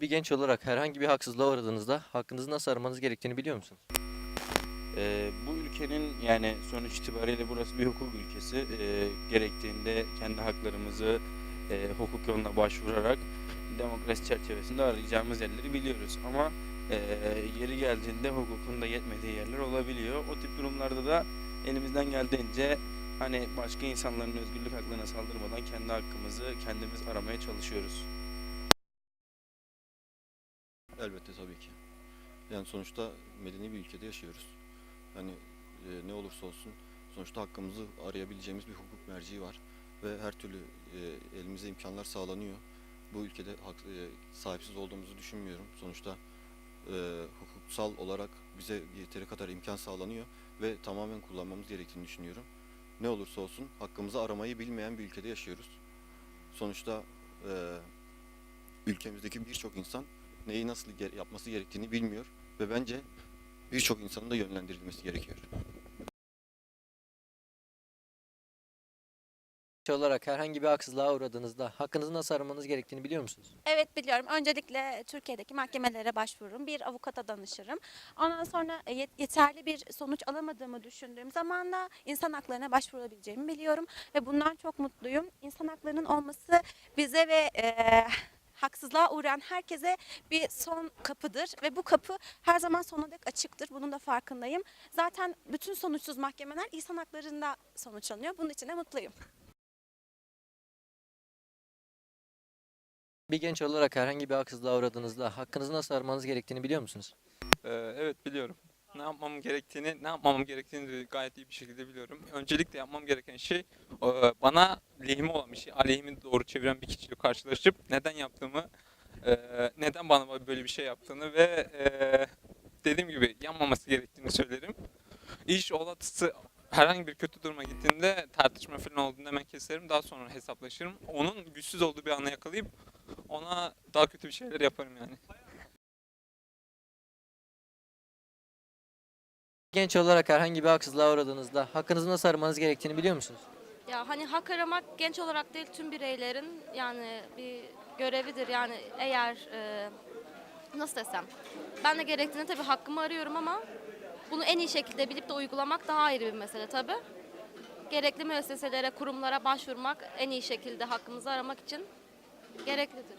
Bir genç olarak herhangi bir haksızlığa uğradığınızda hakkınızı nasıl aramanız gerektiğini biliyor musunuz? Ee, bu ülkenin yani sonuç itibariyle burası bir hukuk ülkesi. Ee, gerektiğinde kendi haklarımızı e, hukuk yoluna başvurarak demokrasi çerçevesinde arayacağımız yerleri biliyoruz. Ama e, yeri geldiğinde hukukun da yetmediği yerler olabiliyor. O tip durumlarda da elimizden geldiğince hani başka insanların özgürlük haklarına saldırmadan kendi hakkımızı kendimiz aramaya çalışıyoruz. Elbette tabii ki. Yani sonuçta medeni bir ülkede yaşıyoruz. Hani e, ne olursa olsun sonuçta hakkımızı arayabileceğimiz bir hukuk merci var ve her türlü e, elimize imkanlar sağlanıyor. Bu ülkede hak, e, sahipsiz olduğumuzu düşünmüyorum. Sonuçta e, hukuksal olarak bize yeteri kadar imkan sağlanıyor ve tamamen kullanmamız gerektiğini düşünüyorum. Ne olursa olsun hakkımızı aramayı bilmeyen bir ülkede yaşıyoruz. Sonuçta e, ülkemizdeki birçok insan neyi nasıl yapması gerektiğini bilmiyor ve bence birçok insanın da yönlendirilmesi gerekiyor. Genç olarak herhangi bir haksızlığa uğradığınızda hakkınızı nasıl aramanız gerektiğini biliyor musunuz? Evet biliyorum. Öncelikle Türkiye'deki mahkemelere başvururum. Bir avukata danışırım. Ondan sonra e, yet- yeterli bir sonuç alamadığımı düşündüğüm zaman da insan haklarına başvurabileceğimi biliyorum. Ve bundan çok mutluyum. İnsan haklarının olması bize ve e, haksızlığa uğrayan herkese bir son kapıdır. Ve bu kapı her zaman sonuna dek açıktır. Bunun da farkındayım. Zaten bütün sonuçsuz mahkemeler insan haklarında sonuçlanıyor. Bunun için de mutluyum. Bir genç olarak herhangi bir haksızlığa uğradığınızda hakkınızı nasıl aramanız gerektiğini biliyor musunuz? Ee, evet biliyorum. Ne yapmam gerektiğini, ne yapmamam gerektiğini gayet iyi bir şekilde biliyorum. Öncelikle yapmam gereken şey e, bana lehime olan bir şey, aleyhimi doğru çeviren bir kişiyle karşılaşıp neden yaptığımı, e, neden bana böyle bir şey yaptığını ve e, dediğim gibi yanmaması gerektiğini söylerim. İş olatısı herhangi bir kötü duruma gittiğinde tartışma falan olduğunda hemen keserim. Daha sonra hesaplaşırım. Onun güçsüz olduğu bir anı yakalayıp ona daha kötü bir şeyler yaparım yani. Genç olarak herhangi bir haksızlığa uğradığınızda hakkınızı nasıl aramanız gerektiğini biliyor musunuz? Ya hani hak aramak genç olarak değil tüm bireylerin yani bir görevidir. Yani eğer e, nasıl desem ben de gerektiğinde tabii hakkımı arıyorum ama bunu en iyi şekilde bilip de uygulamak daha ayrı bir mesele tabii. Gerekli müesseselere, kurumlara başvurmak en iyi şekilde hakkımızı aramak için gereklidir.